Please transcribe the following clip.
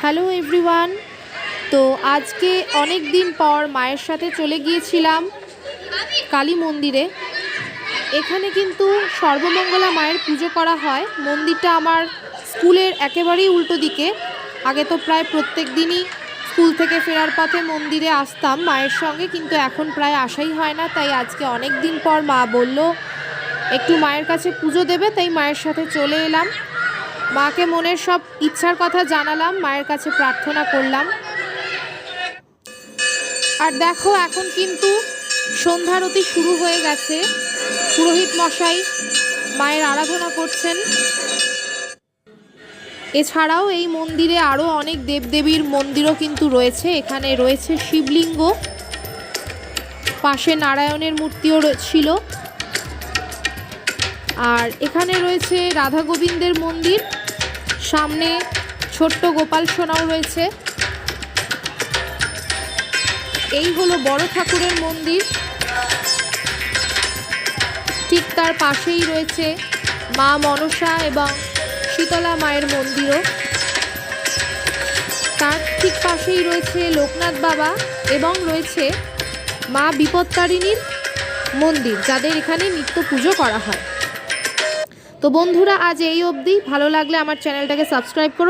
Hello everyone. তো আজকে অনেক দিন পর মায়ের সাথে চলে গিয়েছিলাম কালী মন্দিরে। এখানে কিন্তু সর্বমঙ্গলা মায়ের পুজো করা হয়। মন্দিরটা আমার স্কুলের একেবারেই উল্টো দিকে। আগে তো প্রায় প্রত্যেক দিনই স্কুল থেকে ফেরার পথে মন্দিরে আসতাম। মায়ের সঙ্গে কিন্তু এখন প্রায় আসাই হয় না। তাই আজকে অনেক দিন পর মা বলল, একটু মায়ের কাছে পুজো দেবে। তাই মায়ের সাথে চলে এলাম। মাকে মনের সব ইচ্ছার কথা জানালাম, মায়ের কাছে প্রার্থনা করলাম। আর দেখো, এখন কিন্তু সন্ধ্যারতি শুরু হয়ে গেছে। পুরোহিত মশাই মায়ের আরাধনা করছেন। এছাড়াও এই মন্দিরে আরও অনেক দেবদেবীর মন্দিরও কিন্তু রয়েছে। এখানে রয়েছে শিবলিঙ্গ, পাশে নারায়ণের মূর্তিও ছিল। আর এখানে রয়েছে রাধা গোবিন্দের মন্দির। সামনে ছোট্ট গোপাল সোনাও রয়েছে। এই হলো বড় ঠাকুরের মন্দির। ঠিক তার পাশেই রয়েছে মা মনসা এবং শীতলা মায়ের মন্দিরও। তার ঠিক পাশেই রয়েছে লোকনাথ বাবা এবং রয়েছে মা বিপত্তারিণীর মন্দির, যাদের এখানে নিত্য পুজো করা হয়। তো বন্ধুরা আজ এই অবধি। ভালো লাগলে আমার চ্যানেলটাকে সাবস্ক্রাইব করো।